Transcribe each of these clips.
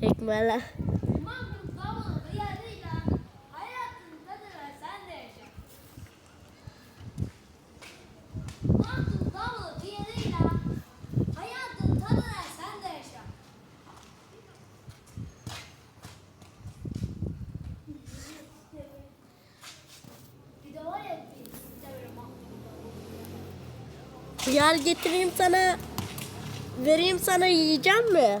Tekmele. Hıyar getireyim sana. Vereyim sana yiyeceğim mi?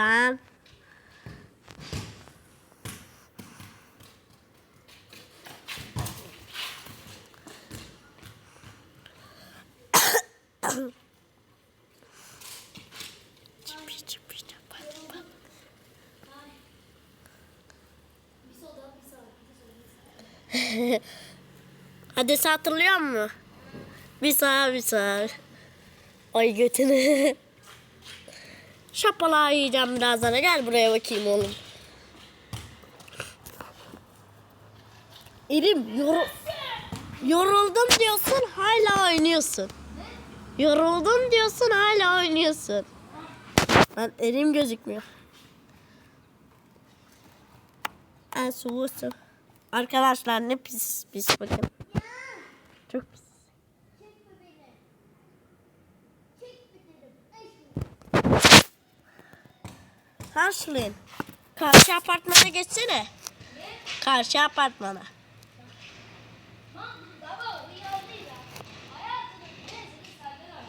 早安。Bir soda. Hadi sen hatırlıyor musun? Bir sağ bir sağ. Ay götünü. Şapalağı yiyeceğim birazdan. Gel buraya bakayım oğlum. İrim yor yoruldum diyorsun hala oynuyorsun. Yoruldum diyorsun hala oynuyorsun. Lan elim gözükmüyor. En soğusu. Arkadaşlar ne pis pis bakın. Çok pis. Karşılayın. Karşı apartmana geçsene. Karşı apartmana. Magnum davulu yarıyla hayatın tadını sen de yaşa.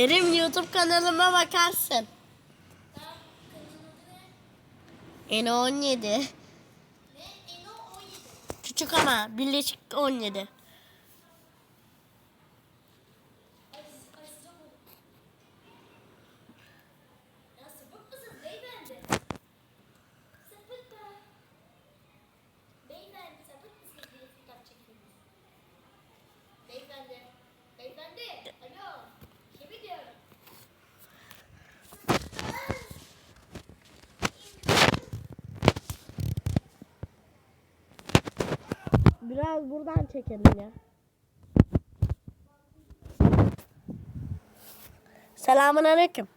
Erim YouTube kanalıma bakarsın. Eno 17. Ne? Eno 17. Küçük ama birleşik 17. Biraz buradan çekelim ya. Selamun aleyküm.